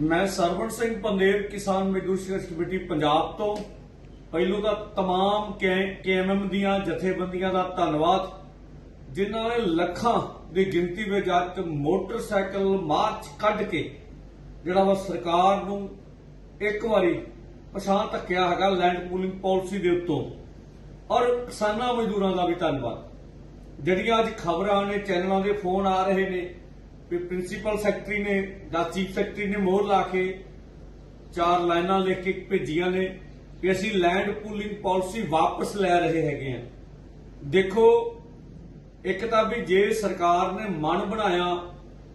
ਮੈਂ ਸਰਵਣ ਸਿੰਘ ਪੰਦੇਰ ਕਿਸਾਨ ਮਜ਼ਦੂਰ ਸੰਘਰਸ਼ ਕਮੇਟੀ ਪੰਜਾਬ ਤੋਂ ਪਹਿਲੋਂ ਤਾਂ तमाम ਕੇਐਮਐਮ ਦੀਆਂ ਜਥੇਬੰਦੀਆਂ ਦਾ ਧੰਨਵਾਦ ਜਿਨ੍ਹਾਂ ਨੇ ਲੱਖਾਂ ਦੀ ਗਿਣਤੀ ਵਿੱਚ ਅੱਜ ਮੋਟਰਸਾਈਕਲ ਮਾਰਚ ਕੱਢ ਕੇ ਜਿਹੜਾ ਵਾ ਸਰਕਾਰ ਨੂੰ ਇੱਕ ਵਾਰੀ ਪਛਾਣ ਧੱਕਿਆ ਹੈਗਾ ਲੈਂਡ ਪੂਲਿੰਗ ਪਾਲਿਸੀ ਦੇ ਉੱਤੋਂ ਔਰ ਕਿਸਾਨਾਂ ਮਜ਼ਦੂਰਾਂ ਦਾ ਵੀ ਧੰਨਵਾਦ ਜਿਹੜੀਆਂ ਅੱਜ ਖਬਰਾਂ ਨੇ ਚੈਨਲਾਂ ਦੇ ਫੋਨ ਆ ਰਹੇ ਨੇ ਵੀ ਪ੍ਰਿੰਸੀਪਲ ਸੈਕਟਰੀ ਨੇ ਜਾਂ ਚੀਫ ਸੈਕਟਰੀ ਨੇ ਮੋਹਰ ਲਾ ਕੇ ਚਾਰ ਲਾਈਨਾਂ ਲਿਖ ਕੇ ਭੇਜੀਆਂ ਨੇ ਕਿ ਅਸੀਂ ਲੈਂਡ ਪੂਲਿੰਗ ਪਾਲਿਸੀ ਵਾਪਸ ਲੈ ਰਹੇ ਹੈਗੇ ਆ ਦੇਖੋ ਇੱਕ ਤਾਂ ਵੀ ਜੇ ਸਰਕਾਰ ਨੇ ਮਨ ਬਣਾਇਆ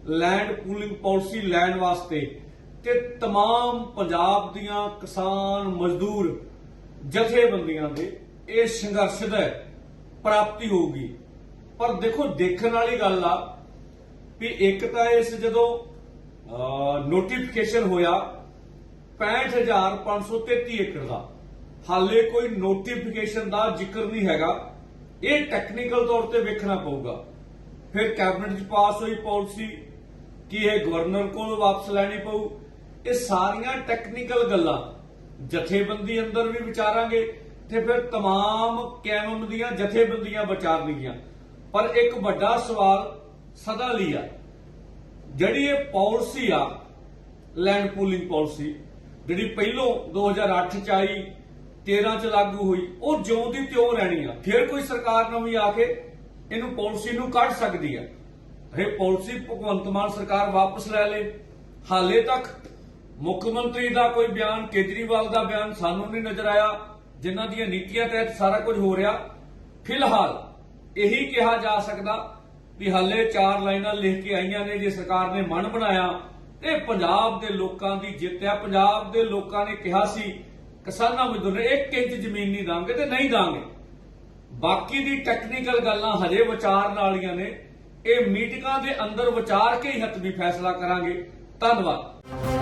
ਲੈਂਡ ਪੂਲਿੰਗ ਪਾਲਿਸੀ ਲੈਣ ਵਾਸਤੇ ਤੇ तमाम ਪੰਜਾਬ ਦੀਆਂ ਕਿਸਾਨ ਮਜ਼ਦੂਰ ਜਥੇਬੰਦੀਆਂ ਦੇ ਇਹ ਸੰਘਰਸ਼ ਦਾ ਪ੍ਰਾਪਤੀ ਹੋਊਗੀ ਪਰ ਦੇਖੋ ਦੇਖਣ ਵਾਲੀ ਗੱਲ ਆ ਵੀ ਇੱਕ ਤਾਂ ਇਸ ਜਦੋਂ ਨੋਟੀਫਿਕੇਸ਼ਨ ਹੋਇਆ 65533 ਏਕੜ ਦਾ ਹਾਲੇ ਕੋਈ ਨੋਟੀਫਿਕੇਸ਼ਨ ਦਾ ਜ਼ਿਕਰ ਨਹੀਂ ਹੈਗਾ ਇਹ ਟੈਕਨੀਕਲ ਤੌਰ ਤੇ ਵੇਖਣਾ ਪਊਗਾ ਫਿਰ ਕੈਬਨਿਟ 'ਚ ਪਾਸ ਹੋਈ ਪਾਲਿਸੀ ਕੀ ਇਹ ਗਵਰਨਰ ਕੋਲ ਵਾਪਸ ਲੈਣੀ ਪਊ ਇਹ ਸਾਰੀਆਂ ਟੈਕਨੀਕਲ ਗੱਲਾਂ ਜਥੇਬੰਦੀ ਅੰਦਰ ਵੀ ਵਿਚਾਰਾਂਗੇ ਤੇ ਫਿਰ तमाम ਕੈਮਮ ਦੀਆਂ ਜਥੇਬੰਦੀਆਂ ਵਿਚਾਰਨਗੀਆਂ ਪਰ ਇੱਕ ਵੱਡਾ ਸਵਾਲ ਸਦਾ ਲਈ ਆ। ਜਿਹੜੀ ਇਹ ਪਾਲਿਸੀ ਆ ਲੈਂਡ ਪੂਲਿੰਗ ਪਾਲਿਸੀ, ਜਿਹੜੀ ਪਹਿਲੋਂ 2008 ਚ ਆਈ 13 ਚ ਲਾਗੂ ਹੋਈ, ਉਹ ਜਿਉਂ ਦੀ ਤਿਉਂ ਰਹਿਣੀ ਆ। ਫਿਰ ਕੋਈ ਸਰਕਾਰ ਨਵੀਂ ਆ ਕੇ ਇਹਨੂੰ ਪਾਲਿਸੀ ਨੂੰ ਕੱਢ ਸਕਦੀ ਆ। ਇਹ ਪਾਲਿਸੀ ਭਗਵੰਤ ਮਾਨ ਸਰਕਾਰ ਵਾਪਸ ਲੈ ਲੇ। ਹਾਲੇ ਤੱਕ ਮੁੱਖ ਮੰਤਰੀ ਦਾ ਕੋਈ ਬਿਆਨ, ਕੇਜਰੀਵਾਲ ਦਾ ਬਿਆਨ ਸਾਨੂੰ ਨਹੀਂ ਨਜ਼ਰ ਆਇਆ। ਜਿਨ੍ਹਾਂ ਦੀਆਂ ਨੀਤੀਆਂ ਤਹਿਤ ਸਾਰਾ ਕੁਝ ਹੋ ਰਿਹਾ। ਫਿਲਹਾਲ ਇਹੀ ਕਿਹਾ ਜਾ ਸਕਦਾ ਵੀ ਹਾਲੇ ਚਾਰ ਲਾਈਨਾਂ ਲਿਖ ਕੇ ਆਈਆਂ ਨੇ, ਜੇ ਸਰਕਾਰ ਨੇ ਮਨ ਬਣਾਇਆ ਇਹ ਪੰਜਾਬ ਦੇ ਲੋਕਾਂ ਦੀ ਜਿੱਤ ਹੈ। ਪੰਜਾਬ ਦੇ ਲੋਕਾਂ ਨੇ ਕਿਹਾ ਸੀ, ਕਿਸਾਨਾਂ ਮਜ਼ਦੂਰ ਨੇ 1 ਇੰਚ ਜ਼ਮੀਨ ਨਹੀਂ ਦਾਂਗੇ ਤੇ ਨਹੀਂ ਦਾਂਗੇ। ਬਾਕੀ ਦੀ ਟੈਕਨੀਕਲ ਗੱਲਾਂ ਹਜੇ ਵਿਚਾਰਨ ਵਾਲੀਆਂ ਨੇ। ਇਹ ਮੀਟਿੰਗਾਂ ਦੇ ਅੰਦਰ ਵਿਚਾਰ ਕੇ ਹੀ ਹੱਤਮੀ ਫੈਸਲਾ ਕਰਾਂਗੇ। ਧੰਨਵਾਦ।